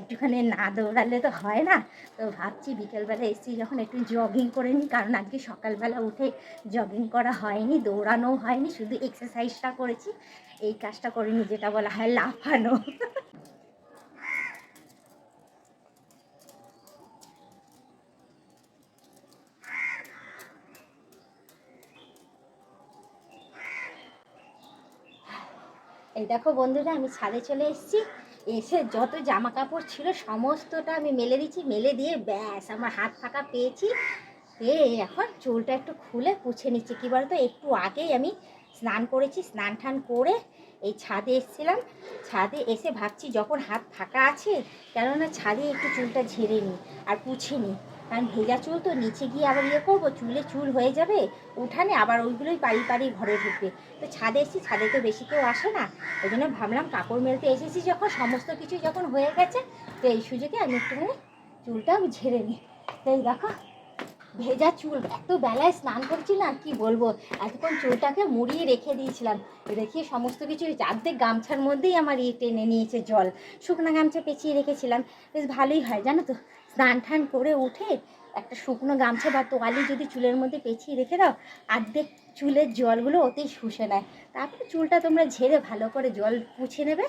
একটুখানি না দৌড়ালে তো হয় না। তো ভাবছি বিকেলবেলা এসছি যখন একটু জগিং করে নিই, কারণ আজকে সকালবেলা উঠে জগিং করা হয়নি দৌড়ানো হয়নি, শুধু এক্সারসাইজটা করেছি। এই কাজটা করিনি যেটা বলা হয় লাফানো। এই দেখো বন্ধুরা, আমি ছাদে চলে এসেছি। এসে যত জামা কাপড় ছিল সমস্তটা আমি মেলে দিচ্ছি মেলে দিয়ে ব্যাস আমার হাত ফাঁকা পেয়েছি। পেয়ে এখন চুলটা একটু খুলে পুছে নিচ্ছি। কী বলতো, একটু আগেই আমি স্নান করেছি, স্নান টান করে এই ছাদে এসেছিলাম। ছাদে এসে ভাবছি যখন হাত ফাঁকা আছে, কেননা ছাদে একটু চুলটা ঝেড়ে নিই আর পুছে নিই। কারণ ভেজা চুল তো নিচে গিয়ে আবার ইয়ে করব, চুলে চুল হয়ে যাবে, উঠানে আবার ওইগুলোই পাড়ি পাড়ি ঘরে ঢুকবে। তো ছাদে এসেছি, ছাদে তো বেশি কেউ আসে না, ওই জন্য ভাবলাম কাপড় মেলতে এসেছি যখন, সমস্ত কিছু যখন হয়ে গেছে, তো এই সুযোগে আমি একটুখানি চুলটাও ঝেড়ে নিই। তো এই দেখো, ভেজা চুল, এত বেলায় স্নান করছি না কি বলব, এতক্ষণ চুলটাকে মুড়িয়ে রেখে দিয়েছিলাম। রেখে সমস্ত কিছু অর্ধেক গামছার মধ্যেই আমার ইয়ে টেনে নিয়েছে জল, শুকনো গামছা পেঁচিয়ে রেখেছিলাম, বেশ ভালোই হয়, জানো তো? স্নান টান করে উঠে একটা শুকনো গামছা বা তোয়ালি যদি চুলের মধ্যে পেঁচিয়ে রেখে দাও, অর্ধেক চুলের জলগুলো ওতেই শুষে নেয়। তারপরে চুলটা তোমরা ঝেড়ে ভালো করে জল পুছে নেবে।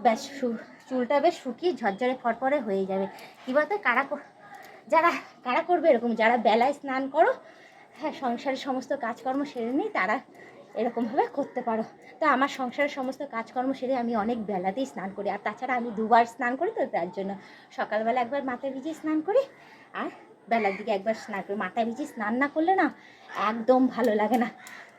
ব্যাস চুলটা বেশ শুকিয়ে ঝরঝরে ফরফরে হয়ে যাবে। কী বলতো, কর- যারা, কারা করবে এরকম? যারা বেলায় স্নান করো হ্যাঁ সংসারের সমস্ত কাজকর্ম সেরে নেই তারা এরকমভাবে করতে পারো। তো আমার সংসারের সমস্ত কাজকর্ম সেরে আমি অনেক বেলাতেই স্নান করি। আর তাছাড়া আমি দুবার স্নান করি তো তার জন্য সকালবেলা একবার মাথায় ভিজিয়ে স্নান করি আর বেলার দিকে একবার স্নান করি। মাথায় ভিজিয়ে স্নান না করলে না একদম ভালো লাগে না।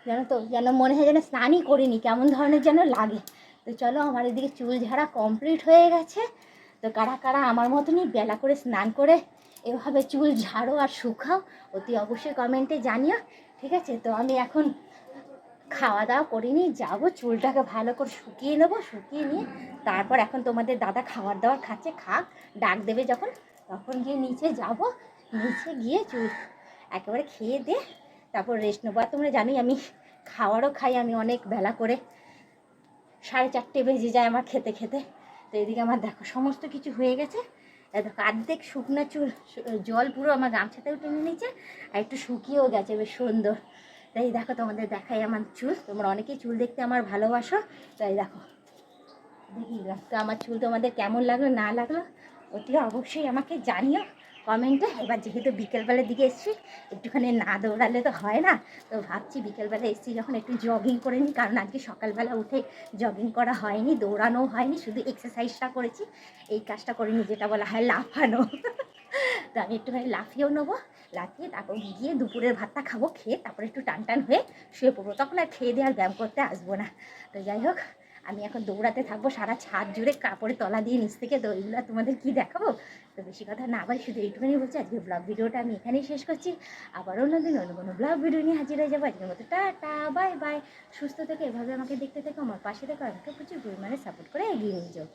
জানো তো, যেন মনে হয় যেন স্নানই করিনি, কেমন ধরনের যেন লাগে। তো চলো আমার এদিকে চুল ঝাড়া কমপ্লিট হয়ে গেছে। তো কারা কারা আমার মতনই বেলা করে স্নান করে এভাবে চুল ঝাড়ো আর শুকাও, অতি অবশ্যই কমেন্টে জানিও। ঠিক আছে? তো আমি এখন খাওয়া দাওয়া করিনি যাব, চুলটাকে ভালো করে শুকিয়ে নেব, শুকিয়ে নিয়ে তারপর এখন তোমাদের দাদা খাবার দাবার খাচ্ছে, খাক, ডাক দেবে যখন, তখন গিয়ে নিচে যাব, নিচে গিয়ে চুল একেবারে খেয়ে দে তারপর রেস্ট নেব। আর তোমরা জানি আমি খাওয়ারও খাই, আমি অনেক বেলা করে সাড়ে চারটে বেজে যায় আমার খেতে খেতে। তো এদিকে আমার দেখো সমস্ত কিছু হয়ে গেছে। দেখো অর্ধেক শুকনো চুল, জল পুরো আমার গামছাতেও টেনে নিয়েছে, আর একটু শুকিয়েও গেছে, বেশ সুন্দর। তাই দেখো তোমাদের দেখাই আমার চুল। তোমরা অনেকেই চুল দেখতে আমার ভালোবাসো। তাই দেখো, দেখি তো আমার চুল তোমাদের কেমন লাগল, না লাগল, অতি অবশ্যই আমাকে জানিও কমেন্টে। এবার যেহেতু বিকেলবেলার দিকে এসছি, একটুখানি না দৌড়ালে তো হয় না। তো ভাবছি বিকেলবেলা এসছি যখন একটু জগিং করে নিই, কারণ আজকে সকালবেলা উঠে জগিং করা হয়নি দৌড়ানো হয়নি, শুধু এক্সারসাইজটা করেছি। এই কাজটা করিনি যেটা বলা হয় লাফানো। তো আমি একটুখানি লাফিয়েও নেব, লাফিয়ে তারপর গিয়ে দুপুরের ভাতটা খাব, খেয়ে তারপরে একটু টান টান হয়ে শুয়ে পড়ব। তখন আর খেয়ে দিয়ে আর ব্যায়াম করতে আসব না। তো যাই হোক, আমি এখন দৌড়াতে থাকব সারা ছাদ জুড়ে কাপড়ে তলা দিয়ে নিচ থেকে। তো ওইগুলো তোমাদের কি দেখাবো? তো বেশি কথা না আবার শুধু এইটুকুনি বলছি আজকে ব্লগ ভিডিওটা আমি এখানেই শেষ করছি। আবার অন্যদিন অন্য কোনো ব্লগ ভিডিও নিয়ে হাজির হয়ে যাব। আজকের মতো টাটা বাই বাই সুস্থ থেকে, এভাবে আমাকে দেখতে থেকো, আমার পাশে থেকো, আমাকে প্রচুর পরিমাণে সাপোর্ট করে এগিয়ে নিয়ে যাও।